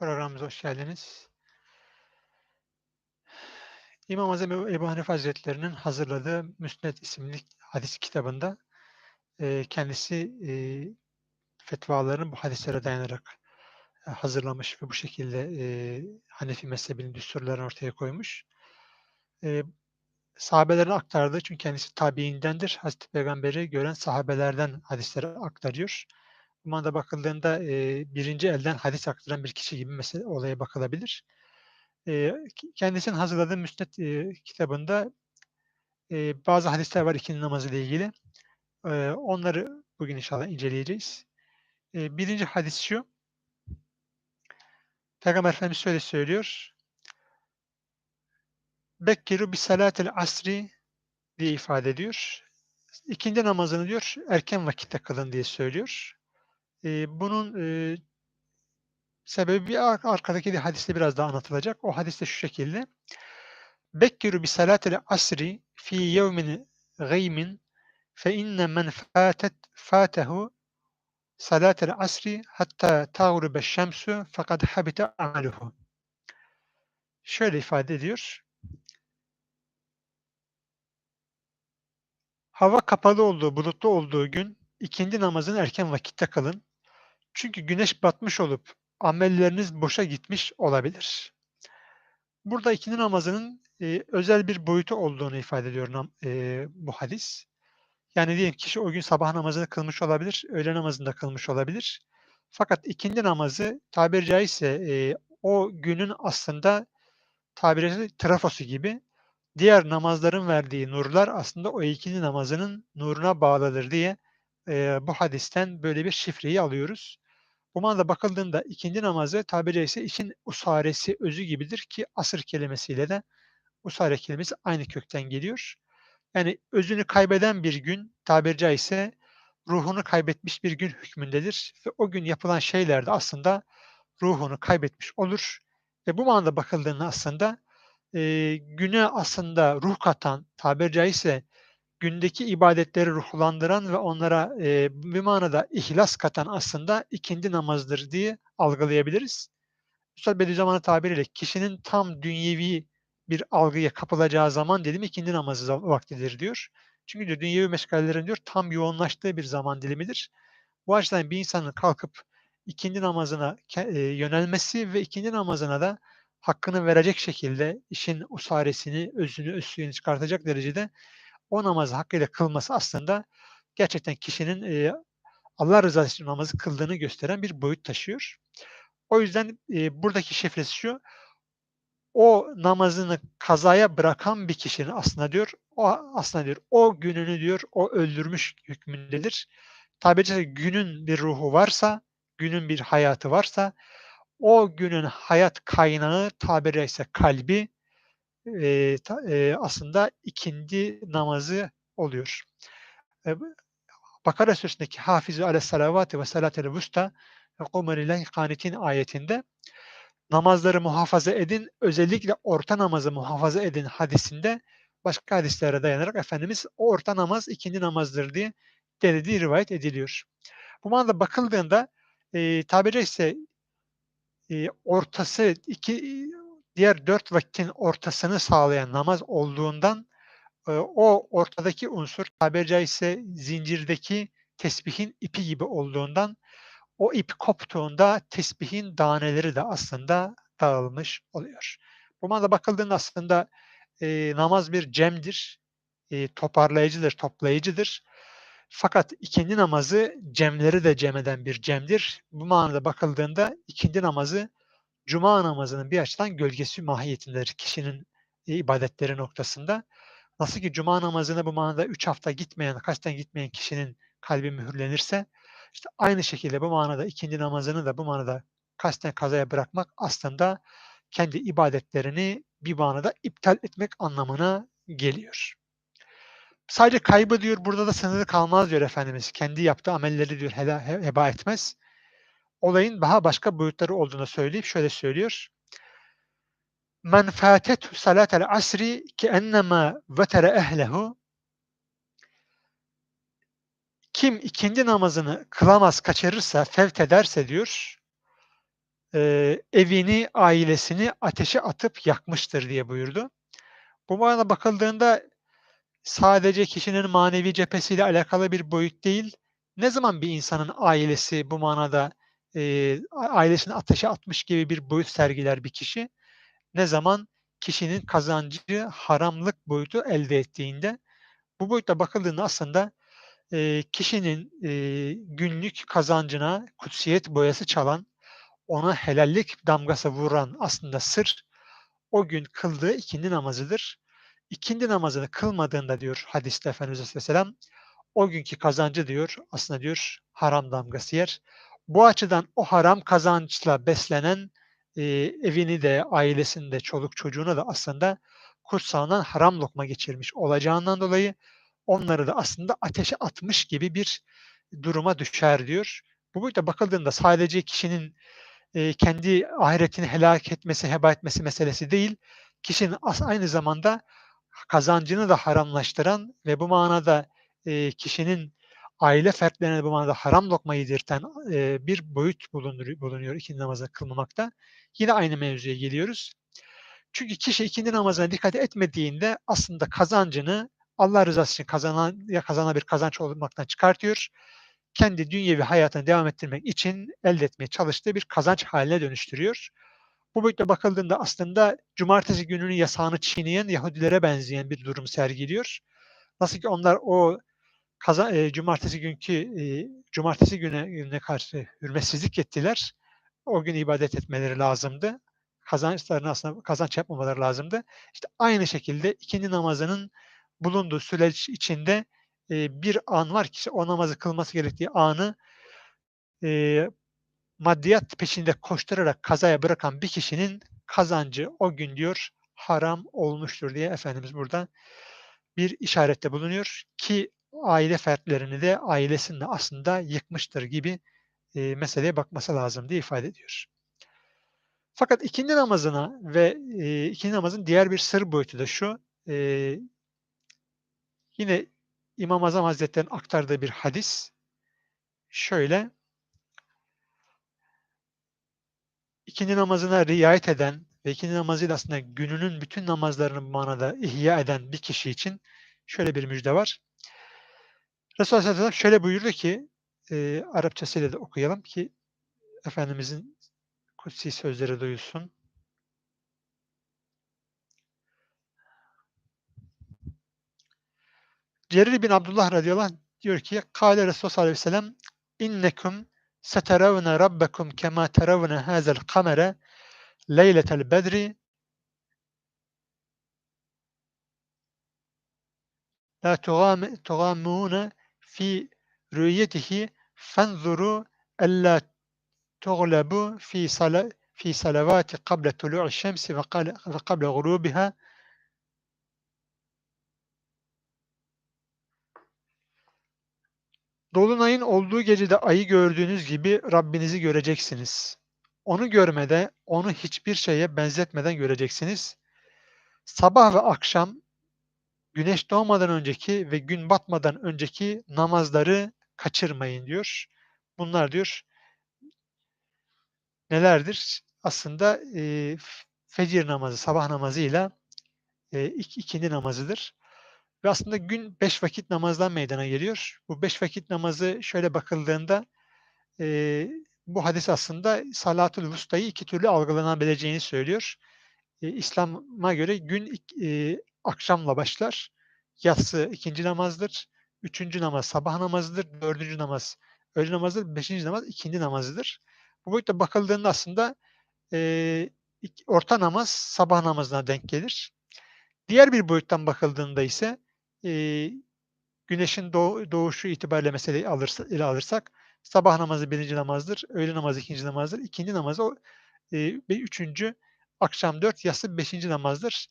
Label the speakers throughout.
Speaker 1: Programımıza hoş geldiniz. İmam Azam Ebu Hanife Hazretleri'nin hazırladığı Müsned isimli hadis kitabında e, kendisi e, fetvalarını bu hadislere dayanarak e, hazırlamış ve bu şekilde e, Hanefi mezhebinin düsturlarını ortaya koymuş. E, sahabelerin aktardığı çünkü kendisi tabiindendir. Hazreti Peygamber'i gören sahabelerden hadisleri aktarıyor. Bu manada bakıldığında e, birinci elden hadis aktaran bir kişi gibi mesela olaya bakılabilir. E, kendisinin hazırladığı Müsned e, kitabında e, bazı hadisler var ikindi namazı ile ilgili. E, onları bugün inşallah inceleyeceğiz. E, birinci hadis şu. Peygamber Efendimiz şöyle söylüyor. Bekkiru bi salatil asri diye ifade ediyor. İkindi namazını diyor erken vakitte kılın diye söylüyor. E, bunun e, sebebi arkadaki bir hadiste biraz daha anlatılacak. O hadiste şu şekilde. Bekkiru bi salatil asri fi yevmin gaymin fe inne men fatet fatehu salatel asri hatta tağrube şemsu fakat habite amaluhu. Şöyle ifade ediyor. Hava kapalı olduğu, bulutlu olduğu gün ikindi namazını erken vakitte kılın. Çünkü güneş batmış olup amelleriniz boşa gitmiş olabilir. Burada ikindi namazının e, özel bir boyutu olduğunu ifade ediyor e, bu hadis. Yani diyelim kişi o gün sabah namazını kılmış olabilir, öğle namazını da kılmış olabilir. Fakat ikindi namazı tabiri caizse e, o günün aslında tabiri caizse trafosu gibi diğer namazların verdiği nurlar aslında o ikindi namazının nuruna bağlıdır diye e, bu hadisten böyle bir şifreyi alıyoruz. Bu manada bakıldığında ikindi namazı tabiri caizse için usaresi özü gibidir ki asır kelimesiyle de usare kelimesi aynı kökten geliyor. Yani özünü kaybeden bir gün tabiri caizse ruhunu kaybetmiş bir gün hükmündedir. Ve o gün yapılan şeyler de aslında ruhunu kaybetmiş olur. Ve bu manada bakıldığında aslında e, güne aslında ruh katan tabiri caizse gündeki ibadetleri ruhlandıran ve onlara e, bir manada ihlas katan aslında ikindi namazdır diye algılayabiliriz. Üstad Bediüzzaman'ın tabiriyle kişinin tam dünyevi bir algıya kapılacağı zaman dedim ikindi namazı vaktidir diyor. Çünkü diyor, dünyevi meşgalelerin diyor tam yoğunlaştığı bir zaman dilimidir. Bu açıdan bir insanın kalkıp ikindi namazına e, yönelmesi ve ikindi namazına da hakkını verecek şekilde işin usaresini, özünü, özsüyünü çıkartacak derecede o namazı hakkıyla kılması aslında gerçekten kişinin e, Allah rızası için namazı kıldığını gösteren bir boyut taşıyor. O yüzden e, buradaki şifresi şu, o namazını kazaya bırakan bir kişinin aslında diyor, o aslında diyor, o gününü diyor, o öldürmüş hükmündedir. Tabiri caizse günün bir ruhu varsa, günün bir hayatı varsa, o günün hayat kaynağı tabiri caizse kalbi e, ta- e, aslında ikindi namazı oluyor. E, Bakara suresindeki hafizu ale salavati ve salatel vusta kanitin ayetinde namazları muhafaza edin, özellikle orta namazı muhafaza edin hadisinde başka hadislere dayanarak Efendimiz o orta namaz ikindi namazdır diye dediği rivayet ediliyor. Bu manada bakıldığında e, tabiri caizse e, ortası iki diğer dört vakitin ortasını sağlayan namaz olduğundan e, o ortadaki unsur tabiri caizse zincirdeki tesbihin ipi gibi olduğundan o ip koptuğunda tesbihin daneleri de aslında dağılmış oluyor. Bu manada bakıldığında aslında e, namaz bir cemdir, e, toparlayıcıdır, toplayıcıdır. Fakat ikindi namazı cemleri de cem eden bir cemdir. Bu manada bakıldığında ikindi namazı cuma namazının bir açıdan gölgesi mahiyetindedir kişinin e, ibadetleri noktasında. Nasıl ki cuma namazını bu manada 3 hafta gitmeyen, kasten gitmeyen kişinin kalbi mühürlenirse, işte aynı şekilde bu manada ikindi namazını da bu manada kasten kazaya bırakmak aslında kendi ibadetlerini bir manada iptal etmek anlamına geliyor. Sadece kaybı diyor burada da sınırlı kalmaz diyor Efendimiz. Kendi yaptığı amelleri diyor heba etmez. Olayın daha başka boyutları olduğunu söyleyip şöyle söylüyor. Men fatethu salatel asri ki ennema vetere ehlehu kim ikindi namazını kılamaz, kaçırırsa, fevt ederse diyor, e, evini, ailesini ateşe atıp yakmıştır diye buyurdu. Bu manada bakıldığında sadece kişinin manevi cephesiyle alakalı bir boyut değil, ne zaman bir insanın ailesi bu manada e, ailesini ateşe atmış gibi bir boyut sergiler bir kişi, ne zaman kişinin kazancı haramlık boyutu elde ettiğinde, bu boyutta bakıldığında aslında e, kişinin e, günlük kazancına kutsiyet boyası çalan, ona helallik damgası vuran aslında sır o gün kıldığı ikindi namazıdır. İkindi namazını kılmadığında diyor hadiste Efendimiz Aleyhisselam o günkü kazancı diyor aslında diyor haram damgası yer. Bu açıdan o haram kazançla beslenen e, evini de ailesini de çoluk çocuğunu da aslında kutsağından haram lokma geçirmiş olacağından dolayı onları da aslında ateşe atmış gibi bir duruma düşer diyor. Bu boyutta bakıldığında sadece kişinin e, kendi ahiretini helak etmesi, heba etmesi meselesi değil, kişinin aynı zamanda kazancını da haramlaştıran ve bu manada e, kişinin aile fertlerine bu manada haram lokma yedirten e, bir boyut bulunuyor, bulunuyor ikindi namazı kılmamakta. Yine aynı mevzuya geliyoruz. Çünkü kişi ikindi namazına dikkat etmediğinde aslında kazancını Allah rızası için kazanan ya kazanan bir kazanç olmaktan çıkartıyor. Kendi dünyevi hayatını devam ettirmek için elde etmeye çalıştığı bir kazanç haline dönüştürüyor. Bu boyutta bakıldığında aslında cumartesi gününün yasağını çiğneyen Yahudilere benzeyen bir durum sergiliyor. Nasıl ki onlar o kaza, e, cumartesi günkü e, cumartesi güne, gününe karşı hürmetsizlik ettiler. O gün ibadet etmeleri lazımdı. Kazançlarını aslında kazanç yapmamaları lazımdı. İşte aynı şekilde ikindi namazının bulunduğu süreç içinde e, bir an var ki o namazı kılması gerektiği anı e, maddiyat peşinde koşturarak kazaya bırakan bir kişinin kazancı o gün diyor haram olmuştur diye Efendimiz burada bir işarette bulunuyor ki aile fertlerini de ailesini de aslında yıkmıştır gibi e, meseleye bakması lazım diye ifade ediyor. Fakat ikindi namazına ve e, ikindi namazın diğer bir sır boyutu da şu. E, yine İmam Azam Hazretleri'nin aktardığı bir hadis. Şöyle ikindi namazına riayet eden ve ikindi namazıyla aslında gününün bütün namazlarını manada ihya eden bir kişi için şöyle bir müjde var. Resulullah Aleyhisselam şöyle buyurdu ki e, Arapçasıyla da okuyalım ki Efendimizin kutsi sözleri duyulsun. Cerir bin Abdullah radıyallahu anh diyor ki Kale Resulullah sallallahu aleyhi ve sellem innekum seteravne rabbekum kema teravne hazel kamere leyletel bedri la tugamune fi rüyetihi fenzuru ella tuglabu fi sala fi salavati kable tulu'i şemsi ve kable gurubiha Dolunayın olduğu gecede ayı gördüğünüz gibi Rabbinizi göreceksiniz. Onu görmede, onu hiçbir şeye benzetmeden göreceksiniz. Sabah ve akşam güneş doğmadan önceki ve gün batmadan önceki namazları kaçırmayın diyor. Bunlar diyor nelerdir? Aslında e, fecir namazı, sabah namazıyla e, ik, ikindi namazıdır. Ve aslında gün beş vakit namazdan meydana geliyor. Bu beş vakit namazı şöyle bakıldığında e, bu hadis aslında salatul vustayı iki türlü algılanabileceğini söylüyor. E, İslam'a göre gün e, akşamla başlar. Yatsı ikinci namazdır. Üçüncü namaz sabah namazıdır. Dördüncü namaz öğle namazıdır. Beşinci namaz ikindi namazıdır. Bu boyutta bakıldığında aslında e, orta namaz sabah namazına denk gelir. Diğer bir boyuttan bakıldığında ise e, güneşin doğ, doğuşu itibariyle meseleyi alırsa, ele alırsak sabah namazı birinci namazdır, öğle namazı ikinci namazdır, ikinci namazı o e, ve üçüncü akşam dört, yatsı beşinci namazdır.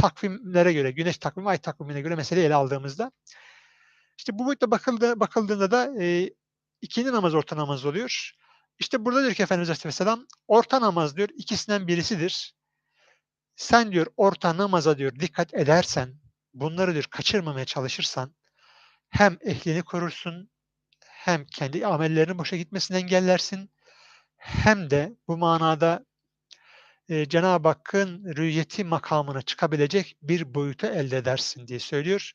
Speaker 1: Takvimlere göre, güneş takvimi, ay takvimine göre meseleyi ele aldığımızda işte bu boyutta bakıldı, bakıldığında da e, ikinci namaz orta namaz oluyor. İşte burada diyor ki Efendimiz Aleyhisselam orta namaz diyor ikisinden birisidir. Sen diyor orta namaza diyor dikkat edersen bunları diyor kaçırmamaya çalışırsan hem ehlini korursun hem kendi amellerinin boşa gitmesini engellersin hem de bu manada e, Cenab-ı Hakk'ın rüyeti makamına çıkabilecek bir boyutu elde edersin diye söylüyor.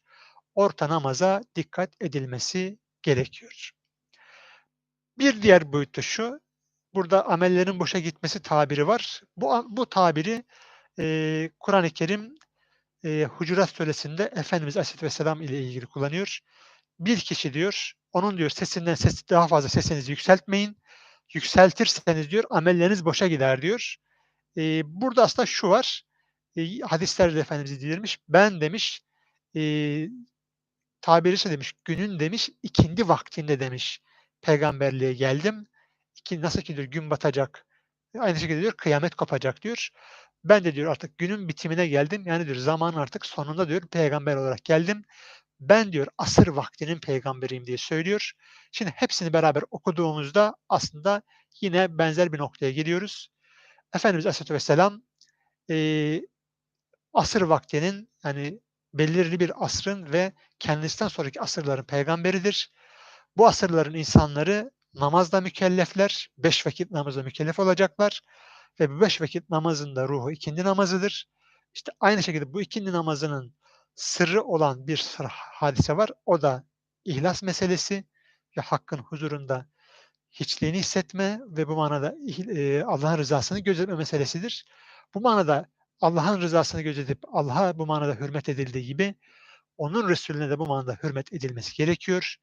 Speaker 1: Orta namaza dikkat edilmesi gerekiyor. Bir diğer boyut da şu, burada amellerin boşa gitmesi tabiri var. Bu, bu tabiri e, Kur'an-ı Kerim e, Hucurat Suresi'nde Efendimiz Aleyhisselatü Vesselam ile ilgili kullanıyor. Bir kişi diyor, onun diyor sesinden ses, daha fazla sesinizi yükseltmeyin. Yükseltirseniz diyor amelleriniz boşa gider diyor. E, burada aslında şu var, e, hadislerde Efendimiz bildirmiş, ben demiş, e, tabiri ise demiş, günün demiş, ikindi vaktinde demiş, peygamberliğe geldim. İki, nasıl ki diyor gün batacak, aynı şekilde diyor kıyamet kopacak diyor. Ben de diyor artık günün bitimine geldim. Yani diyor zaman artık sonunda diyor peygamber olarak geldim. Ben diyor asır vaktinin peygamberiyim diye söylüyor. Şimdi hepsini beraber okuduğumuzda aslında yine benzer bir noktaya geliyoruz. Efendimiz Aleyhisselatü Vesselam e, asır vaktinin yani belirli bir asrın ve kendisinden sonraki asırların peygamberidir. Bu asırların insanları namazla mükellefler, beş vakit namazla mükellef olacaklar ve bu beş vakit namazın da ruhu ikindi namazıdır. İşte aynı şekilde bu ikindi namazının sırrı olan bir hadise var. O da ihlas meselesi ve hakkın huzurunda hiçliğini hissetme ve bu manada e, Allah'ın rızasını gözetme meselesidir. Bu manada Allah'ın rızasını gözetip Allah'a bu manada hürmet edildiği gibi onun Resulüne de bu manada hürmet edilmesi gerekiyor.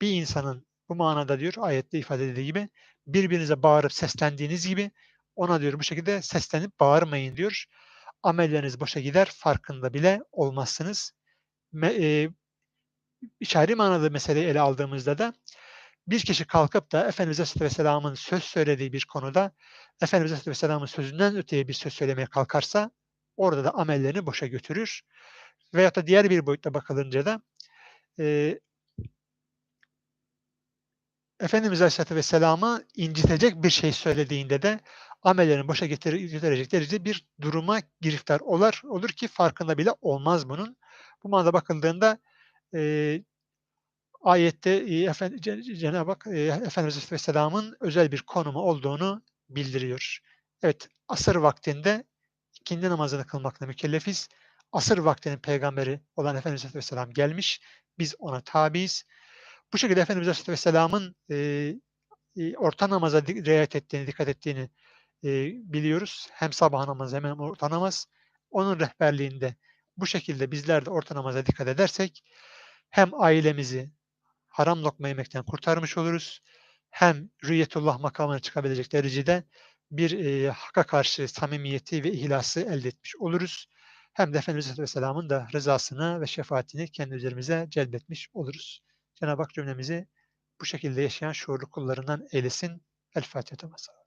Speaker 1: Bir insanın bu manada diyor ayette ifade edildiği gibi birbirinize bağırıp seslendiğiniz gibi ona diyor bu şekilde seslenip bağırmayın diyor. Amelleriniz boşa gider farkında bile olmazsınız. Me, e, işari manada meseleyi ele aldığımızda da bir kişi kalkıp da Efendimiz Aleyhisselatü Vesselam'ın söz söylediği bir konuda Efendimiz Aleyhisselatü Vesselam'ın sözünden öteye bir söz söylemeye kalkarsa orada da amellerini boşa götürür. Veyahut da diğer bir boyutta bakılınca da e, Efendimiz Aleyhisselatü Vesselam'ı incitecek bir şey söylediğinde de amellerini boşa getirecek derecede bir duruma giriftar olur, olur ki farkında bile olmaz bunun. Bu manada bakıldığında e, ayette e, Cenab-ı Hak Efendimiz Aleyhisselam'ın özel bir konumu olduğunu bildiriyor. Evet, asır vaktinde ikindi namazını kılmakla mükellefiz. Asır vaktinin peygamberi olan Efendimiz Aleyhisselam gelmiş. Biz ona tabiiz. Bu şekilde Efendimiz Aleyhisselam'ın e, orta namaza riayet ettiğini, dikkat ettiğini e, biliyoruz. Hem sabah namazı hem orta namaz. Onun rehberliğinde bu şekilde bizler de orta namaza dikkat edersek hem ailemizi haram lokma yemekten kurtarmış oluruz. Hem rüyetullah makamına çıkabilecek derecede bir e, hakka karşı samimiyeti ve ihlası elde etmiş oluruz. Hem de Efendimiz Aleyhisselam'ın da rızasını ve şefaatini kendi üzerimize celbetmiş oluruz. Cenab-ı Hak cümlemizi bu şekilde yaşayan şuurlu kullarından eylesin. El Fatiha.